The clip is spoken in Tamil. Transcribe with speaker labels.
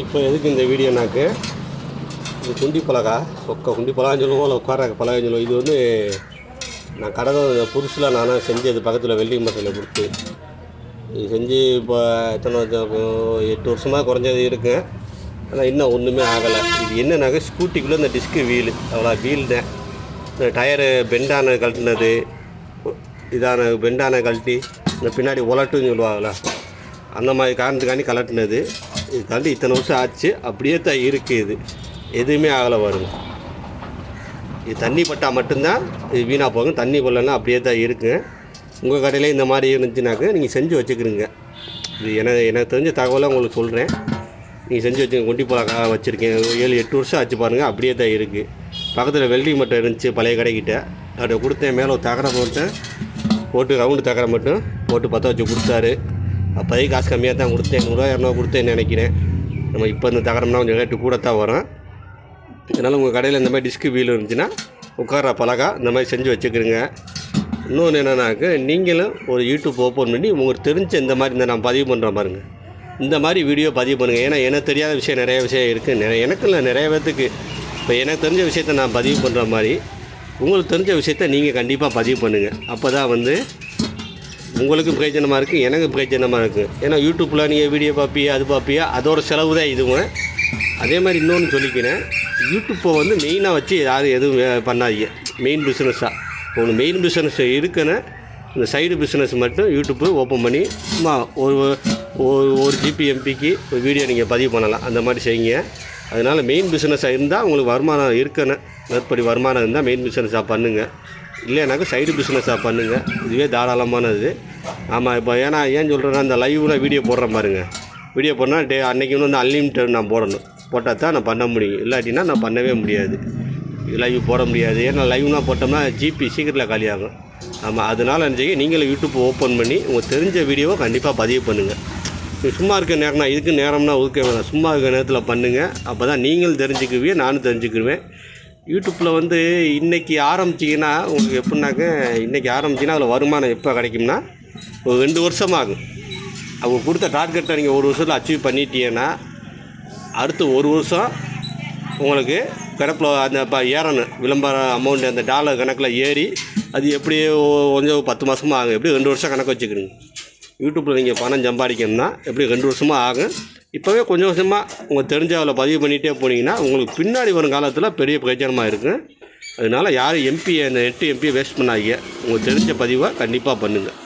Speaker 1: இப்போ எதுக்கு இந்த வீடியோனாக்கு? இது குண்டி பலகா சொக்க குண்டி பலகான்னு சொல்லுவோம். இல்லை உட்கார பலகான்னு சொல்லுவோம். இது வந்து நான் கடந்த புதுசில் நானாக செஞ்சது பக்கத்தில் வெல்டிங் மட்டையில் கொடுத்து இது செஞ்சு இப்போ எத்தனை எட்டு வருஷமாக குறைஞ்சது இருக்கேன் ஆனால் இன்னும் ஒன்றுமே ஆகலை. இது என்னன்னாக்க ஸ்கூட்டிக்குள்ளே இந்த டிஸ்க்கு வீல். அவ்வளோ வீல் தான் இந்த டயரு பெண்டான கழட்டினது இதான பெண்டான கழட்டி இந்த பின்னாடி உலட்டுன்னு சொல்லுவாங்களா அந்த மாதிரி காரணத்துக்காண்டி கலட்டினது இது இத்தனை வருஷம் ஆச்சு. அப்படியே தான் இருக்குது இது. எதுவுமே ஆகலை வருங்க இது தண்ணி பட்டால் மட்டும்தான் இது வீணாக போகும். தண்ணி படலன்னா அப்படியே தான் இருக்குங்க உங்கள் கடையில் இந்த மாதிரி இருந்துச்சுனாக்க நீங்கள் செஞ்சு வச்சுக்கிறீங்க இது எனக்கு எனக்கு தெரிஞ்ச தகவலை உங்களுக்கு சொல்கிறேன் நீங்கள் செஞ்சு வச்சு கொண்டி பழக்கா வச்சுருக்கேன் ஏழு எட்டு வருஷம் ஆச்சு பாருங்கள் அப்படியே தான் இருக்குது பக்கத்தில் வெல்டிங் மட்டும் இருந்துச்சு பழைய கடைக்கிட்ட. அதை கொடுத்தேன் மேலே ஒரு தகரம் போட்டேன் போட்டு ரவுண்டு தகரம் மட்டும் போட்டு பற்ற வச்சு கொடுத்தாரு. அப்போதைக்கு காசு கம்மியாக தான் கொடுத்தேன் நூறுரூவா இரநூறுவா கொடுத்தேன்னு நினைக்கிறேன். நம்ம இப்போ இந்த தகரம்னா கொஞ்சம் ரேட்டு கூட தான் வரும். அதனால் உங்கள் கடையில் இந்த மாதிரி டிஸ்க்கு வீல் இருந்துச்சுன்னா உட்கார பழகா இந்த மாதிரி செஞ்சு வச்சுக்கிறீங்க இன்னொன்று என்னென்னாக்க நீங்களும் ஒரு யூடியூப் ஓப்பன் பண்ணி உங்களுக்கு தெரிஞ்ச இந்த மாதிரி இந்த நான் பதிவு பண்ணுற பாருங்க. இந்த மாதிரி வீடியோ பதிவு பண்ணுங்கள் ஏன்னா எனக்கு தெரியாத விஷயம் நிறைய விஷயம் இருக்குது நிறைய எனக்கு இல்லை நிறைய பேர்த்துக்கு இப்போ எனக்கு தெரிஞ்ச விஷயத்த நான் பதிவு பண்ணுற மாதிரி உங்களுக்கு தெரிஞ்ச விஷயத்த நீங்கள் கண்டிப்பாக பதிவு பண்ணுங்கள் அப்போ தான் வந்து உங்களுக்கும் பிரயோஜனமாக இருக்குது எனக்கு பிரயோஜனமாக இருக்குது ஏன்னா யூடியூப்பில் நீங்கள் வீடியோ பார்ப்பியா அது பார்ப்பியா அதோட செலவு தான் இதுவும் அதே மாதிரி இன்னொன்று சொல்லிக்கிறேன். யூடியூப்பை வந்து மெயினாக வச்சு யாரும் எதுவும் பண்ணாதீங்க. மெயின் பிஸ்னஸாக உங்களுக்கு மெயின் பிஸ்னஸ் இருக்குன்னு இந்த சைடு பிஸ்னஸ் மட்டும் யூடியூப்பு ஓப்பன் பண்ணி சும்மா ஒரு ஒரு ஒரு ஜிபி எம்பிக்கு ஒரு வீடியோ நீங்கள் பதிவு பண்ணலாம். அந்த மாதிரி செய்யுங்க. அதனால் மெயின் பிஸ்னஸாக இருந்தால் உங்களுக்கு வருமானம் இருக்கணும். மேற்படி வருமானம் இருந்தால் மெயின் பிஸ்னஸாக பண்ணுங்கள் இல்லைனாக்கா சைடு பிஸ்னஸாக பண்ணுங்கள் இதுவே தாராளமானது. ஆமாம் இப்போ ஏன்னா ஏன் சொல்கிறேன்னா இந்த லைவில் வீடியோ போடுறேன் பாருங்க. வீடியோ போடனா டே அன்றைக்கி வந்து அன்லிமிட்டட் நான் போடணும். போட்டால் தான் நான் பண்ண முடியும். இல்லாட்டினா நான் பண்ணவே முடியாது. லைவ் போட முடியாது. ஏன்னா லைவ்னா போட்டோம்னா ஜிபி சீக்கிரத்தில் காலியாகும். ஆமாம் அதனால் நினச்சிக்க நீங்களும் யூடியூப் ஓப்பன் பண்ணி உங்களுக்கு தெரிஞ்ச வீடியோவை கண்டிப்பாக பதிவு பண்ணுங்கள் சும்மா இருக்க நேரம்னா இதுக்கு நேரம்னா ஒதுக்க வேணாம். சும்மா இருக்க நேரத்தில் பண்ணுங்கள் அப்போ தான் நீங்களும் தெரிஞ்சுக்குவீங்க நானும் தெரிஞ்சுக்குவேன் யூடியூப்பில் வந்து இன்றைக்கி ஆரம்பிச்சிங்கன்னா உங்களுக்கு எப்படின்னாக்க இன்றைக்கி ஆரம்பிச்சிங்கன்னா அதில் வருமானம் எப்போ கிடைக்கும்னா ஒரு ரெண்டு வருஷம் ஆகும் அவங்க கொடுத்த டார்கெட்டை நீங்கள் ஒரு வருஷத்தில் அச்சீவ் பண்ணிட்டீங்கன்னா அடுத்து ஒரு வருஷம் உங்களுக்கு கிடப்பில் அந்த இப்போ ஏறணும். விளம்பர அமௌண்ட் அந்த டாலர் கணக்கில் ஏறி அது எப்படி கொஞ்சம் பத்து மாதமாக ஆகும். எப்படி ரெண்டு வருஷம் கணக்கு வச்சுக்கிறீங்க யூடியூப்பில் நீங்கள் பணம் சம்பாதிக்கணும்னா எப்படி ரெண்டு வருஷமாக ஆகும்? இப்போவே கொஞ்சம் கொஞ்சமாக உங்கள் தெரிஞ்ச அதில் பதிவு பண்ணிகிட்டே போனீங்கன்னா உங்களுக்கு பின்னாடி வரும் காலத்தில் பெரிய பிரச்சனமாக இருக்கும் அதனால் யாரும் எம்பி அந்த எட்டு எம்பியை வேஸ்ட் பண்ணாதீங்க. உங்களுக்கு தெரிஞ்ச பதிவை கண்டிப்பாக பண்ணுங்கள்